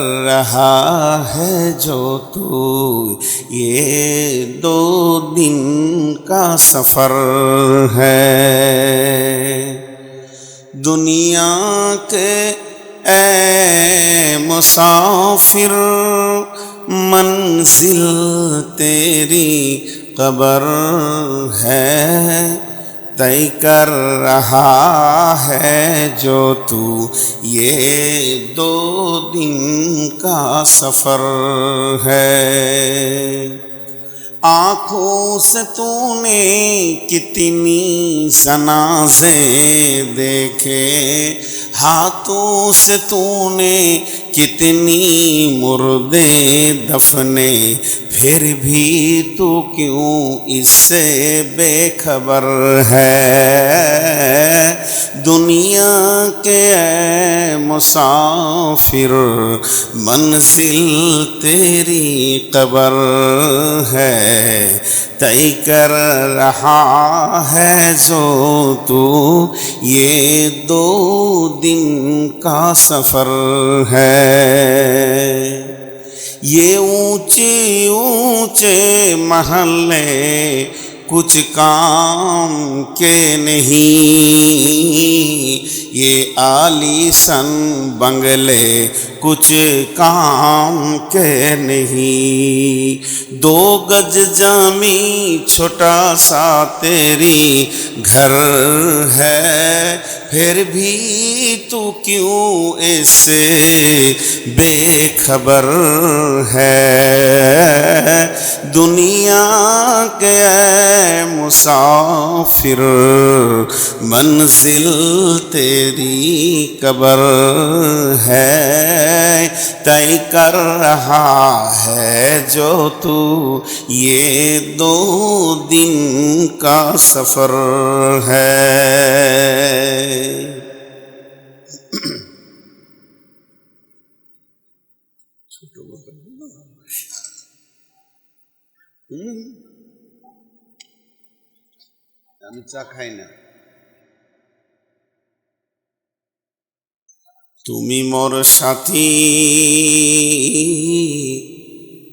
رہا ہے جو تو یہ دو دن کا سفر ہے۔ دنیا کے اے مسافر، منزل تیری قبر ہے۔ طے کر رہا ہے جو تو یہ دو دن کا سفر ہے۔ آنکھوں سے تو نے کتنی سنازیں دیکھے۔ ہاتھوں سے تو نے کتنی مردے دفنے، پھر بھی تو کیوں اس سے بے خبر ہے؟ دنیا کے اے مسافر، منزل تیری قبر ہے۔ طے کر رہا ہے جو تو یہ دو دن کا سفر ہے۔ یہ اونچے اونچے محلے کچھ کام کے نہیں۔ یہ عالی سن بنگلے کچھ کام کے نہیں۔ دو گز جامی چھوٹا سا تیری گھر ہے۔ پھر بھی تو کیوں اس سے بے خبر ہے؟ دنیا کے مسافر، منزل تیری قبر ہے، طے کر رہا ہے جو تو یہ دو دن کا سفر ہے Mm-hmm. আমি চা খাই না। তুমি মোর সাথী,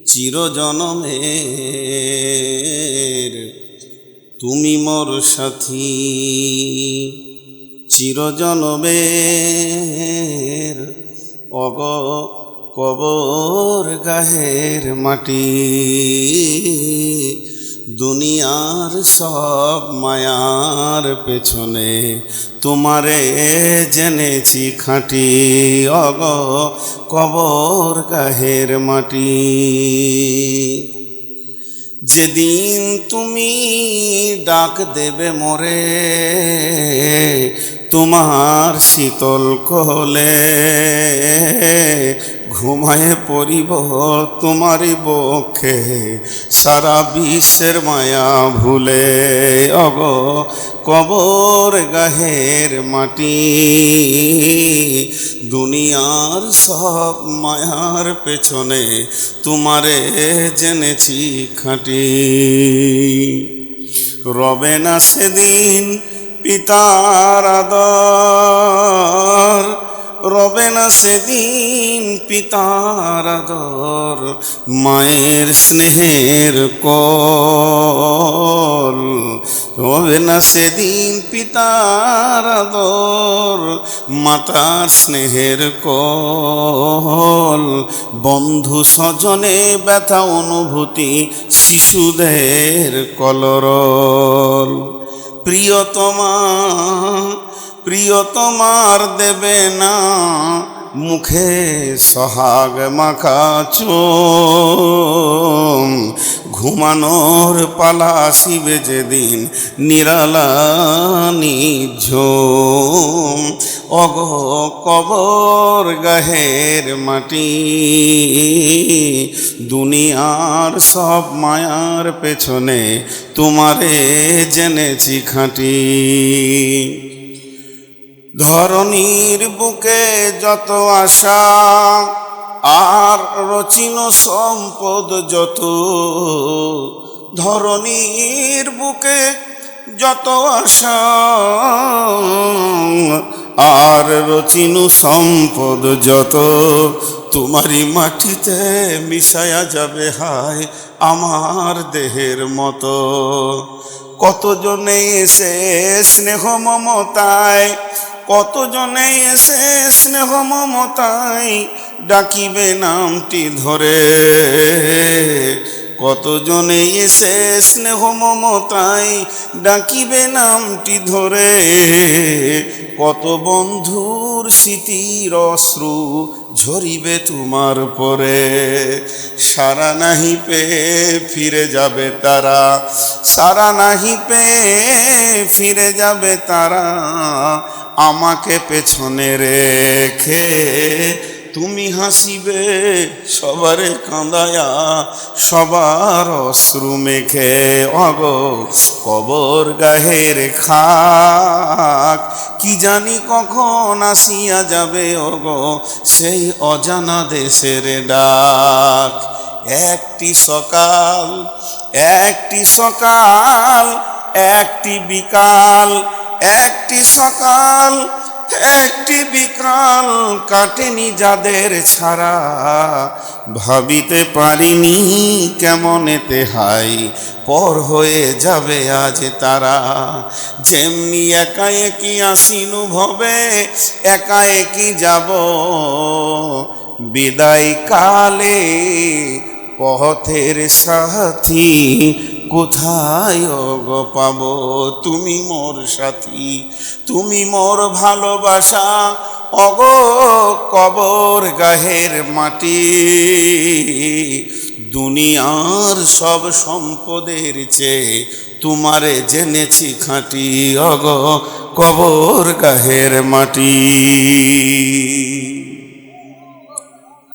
চিরজনমের। তুমি মোর সাথী, চিরজনমের। অগ কবর গাহের মাটি। দুনিয়ার সব মায়ার পেছনে তোমারে জেনেছি খাঁটি অগ কবর গাহের মাটি। যেদিন তুমি ডাক দেবে মোরে, তোমার শীতল কোলে ঘুমায়ে পড়িব তোমারই বক্ষে সারা বিশ্বের মায়া ভুলে অগ কবর গাহের মাটি। দুনিয়ার সব মায়ার পেছনে তোমারে জেনেছি খাঁটি। রবে না সেদিন পিতার আদর রবে না সেদিন পিতার আদর, মায়ের স্নেহের কল। রবে না সেদিন পিতার আদর, মাতার স্নেহের কল। বন্ধু স্বজনে ব্যথা অনুভূতি শিশুদের কলরল। প্রিয়তমা প্রিয়তমার দেবে না। মুখে সোহাগ মাখা চোম। ঘুমানোর পালা আসিবে যেদিন নিরালা নিঝোম অগ কবর গাহের মাটি। দুনিয়ার সব মায়ার পেছনে তোমারে জেনেছি খাঁটি। ধরণীর বুকে যত আশা, আর রচিন সম্পদ যত, ধরণীর বুকে যত আশা, আর রচিনু সম্পদ যত, তোমারই মাটিতে মিশায়া যাবে, হায় আমার দেহের মতো। কতজনে এসে স্নেহ মমতায় কতজনে এসে স্নেহ মমতায় ডাকিবে নামটি ধরে? কতজনে এসে স্নেহ মমতায় ডাকিবে নামটি ধরে? কত বন্ধুর স্মৃতির অশ্রু ঝরিবে তোমার পরে? সারা নাহি পেয়ে ফিরে যাবে তারা, সারা নাহি পেয়ে ফিরে যাবে তারা। আমাকে পেছনে রেখে তুমি হাসিবে, সবারে কাঁদায়া, সবার অশ্রু মেখে অগ কবর গাহের খাক। কি জানি কখন আসিয়া যাবে অগ সেই অজানা দেশের ডাক। একটি সকাল একটি সকাল, একটি বিকাল একটি সকাল, একটি বিকাল কাটেনি যাদের ছাড়া। ভাবিতে পারিনি কেমন এতে হাই পর হয়ে যাবে আজ তারা। যেমনি একা একই আসিনু ভবে, একা একই যাব। বিদায় কালে পথের সাথী কোথায় গো পাব। তুমি মোর সাথী, তুমি মোর ভালোবাসা। অগ কবর গাহের মাটি, দুনিয়ার সব সম্পদের চেয়ে তোমারে জেনেছি খাঁটি। অগ কবর গাহের মাটি।